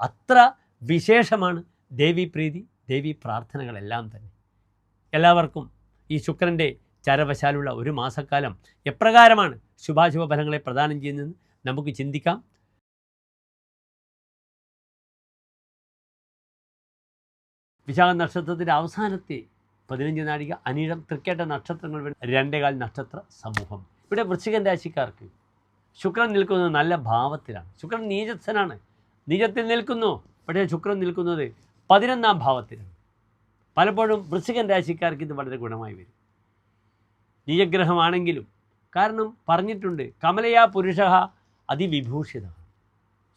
അത്ര വിശേഷമാണ് ദേവീപ്രീതി ദേവി പ്രാർത്ഥനകളെല്ലാം തന്നെ. എല്ലാവർക്കും ഈ ശുക്രന്റെ ചരവശാലുള്ള ഒരു മാസക്കാലം എപ്രകാരമാണ് ശുഭാശുഭ ഫലങ്ങളെ പ്രദാനം ചെയ്യുന്നതെന്ന് നമുക്ക് ചിന്തിക്കാം. വിശാഖ നക്ഷത്രത്തിന്റെ അവസാനത്തെ പതിനഞ്ച് നാഴിക അനിഴം തൃക്കേട്ട നക്ഷത്രങ്ങൾ രണ്ടേകാൽ നക്ഷത്ര സമൂഹം. ഇവിടെ വൃശ്ചികൻ രാശിക്കാർക്ക് ശുക്രൻ നിൽക്കുന്നത് നല്ല ഭാവത്തിലാണ്. ശുക്രൻ നീചസ്ഥനാണ്. നീചത്തിൽ നിൽക്കുന്നു. പക്ഷേ ശുക്രൻ നിൽക്കുന്നത് പതിനൊന്നാം ഭാവത്തിലാണ്. പലപ്പോഴും വൃശ്ചികൻ രാശിക്കാർക്ക് ഇത് വളരെ ഗുണമായി വരും. നിജഗ്രഹമാണെങ്കിലും കാരണം പറഞ്ഞിട്ടുണ്ട് കമലയാ പുരുഷ അതിവിഭൂഷിത.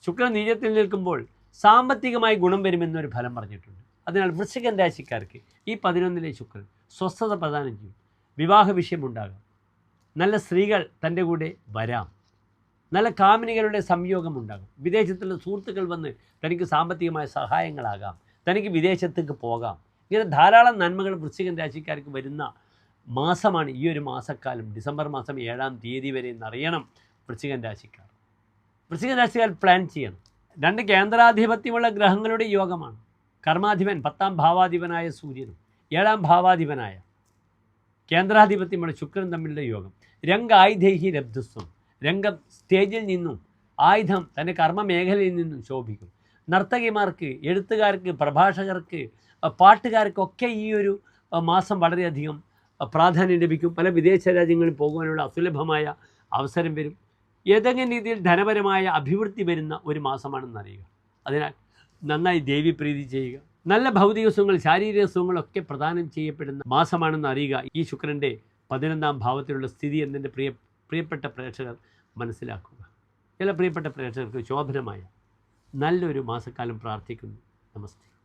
ശുക്രൻ നീചത്തിൽ നിൽക്കുമ്പോൾ സാമ്പത്തികമായി ഗുണം വരുമെന്നൊരു ഫലം പറഞ്ഞിട്ടുണ്ട്. അതിനാൽ വൃശ്ചികൻ രാശിക്കാർക്ക് ഈ പതിനൊന്നിലെ ശുക്രൻ സ്വസ്ഥത പ്രദാനം ചെയ്യും. വിവാഹ വിഷയമുണ്ടാകാം നല്ല സ്ത്രീകൾ തന്റെ കൂടെ വരാം. നല്ല കാമിനികളുടെ സംയോഗം ഉണ്ടാകും. വിദേശത്തുള്ള സുഹൃത്തുക്കൾ വന്ന് തനിക്ക് സാമ്പത്തികമായ സഹായങ്ങളാകാം. തനിക്ക് വിദേശത്തേക്ക് പോകാം. ഇങ്ങനെ ധാരാളം നന്മകൾ വൃശ്ചികൻ രാശിക്കാർക്ക് വരുന്ന മാസമാണ് ഈ ഒരു മാസക്കാലം. ഡിസംബർ മാസം ഏഴാം തീയതി വരെ എന്നറിയണം വൃശ്ചികൻ രാശിക്കാർ. വൃശ്ചികൻ രാശിക്കാർ പ്ലാൻ ചെയ്യണം. രണ്ട് കേന്ദ്രാധിപത്യമുള്ള ഗ്രഹങ്ങളുടെ യോഗമാണ്. കർമാധിപൻ പത്താം ഭാവാധിപനായ സൂര്യനും ഏഴാം ഭാവാധിപനായ കേന്ദ്രാധിപത്യമുള്ള ശുക്രൻ തമ്മിലുള്ള യോഗം. രംഗായുധൈഹി ലബ്ധസ്വം രംഗം സ്റ്റേജിൽ നിന്നും ആയുധം തന്റെ കർമ്മ മേഖലയിൽ നിന്നും ശോഭിക്കും. നർത്തകിമാർക്ക് എഴുത്തുകാർക്ക് പ്രഭാഷകർക്ക് പാട്ടുകാർക്കൊക്കെ ഈ ഒരു മാസം വളരെയധികം പ്രാധാന്യം ലഭിക്കും. പല വിദേശ രാജ്യങ്ങളിൽ പോകുവാനുള്ള അസുലഭമായ അവസരം വരും. ഏതെങ്കിലും രീതിയിൽ ധനപരമായ അഭിവൃദ്ധി വരുന്ന ഒരു മാസമാണെന്ന് അറിയുക. അതിനാൽ നന്നായി ദേവി പ്രീതി ചെയ്യുക. നല്ല ഭൗതിക സുഖങ്ങൾ ശാരീരിക സുഖങ്ങളൊക്കെ പ്രദാനം ചെയ്യപ്പെടുന്ന മാസമാണെന്ന് അറിയുക ഈ ശുക്രന്റെ പതിനൊന്നാം ഭാവത്തിലുള്ള സ്ഥിതി എന്നെന്റെ പ്രിയ പ്രിയപ്പെട്ട പ്രേക്ഷകർ മനസ്സിലാക്കുക. ചില പ്രിയപ്പെട്ട പ്രേക്ഷകർക്ക് ശോഭനമായ നല്ലൊരു മാസക്കാലം പ്രാർത്ഥിക്കുന്നു. നമസ്തേ.